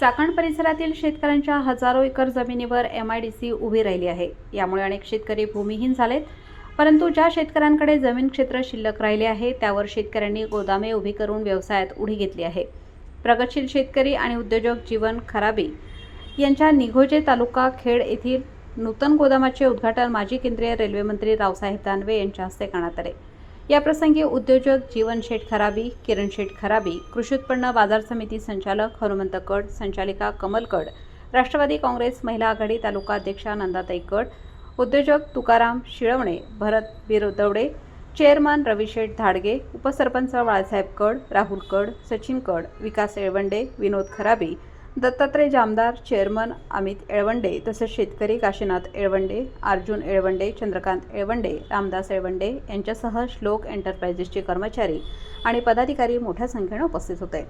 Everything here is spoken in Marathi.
चाकण परिसरातील शेतकऱ्यांच्या हजारो एकर जमिनीवर एम आय डी सी उभी राहिली आहे. यामुळे अनेक शेतकरी भूमिहीन झालेत. परंतु ज्या शेतकऱ्यांकडे जमीन क्षेत्र शिल्लक राहिले आहे त्यावर शेतकऱ्यांनी गोदामे उभी करून व्यवसायात उडी घेतली आहे. प्रगतशील शेतकरी आणि उद्योजक जीवन खराबी यांच्या निघोजे तालुका खेड येथील नूतन गोदामाचे उद्घाटन माजी केंद्रीय रेल्वेमंत्री रावसाहेब दानवे यांच्या हस्ते करण्यात आले. याप्रसंगी उद्योजक जीवन शेठ खराबी किरण शेठ खराबी कृषी उत्पन्न बाजार समिती संचालक हनुमंत कड संचालिका कमल कड राष्ट्रवादी काँग्रेस महिला आघाडी तालुका अध्यक्षा नंदाताई कड उद्योजक तुकाराम शिळवणे भरत बिरोदवडे चेअरमन रविशेठ धाडगे उपसरपंच बाळासाहेब कड राहुल कड सचिन कड विकास येळवंडे विनोद खराबी दत्तात्रय जामदार चेअरमन अमित येळवंडे तसेच शेतकरी काशीनाथ येळवंडे अर्जुन येळवंडे चंद्रकांत येळवंडे रामदास येळवंडे यांच्यासह श्लोक एंटरप्राइजेसचे कर्मचारी आणि पदाधिकारी मोठ्या संख्येने उपस्थित होते.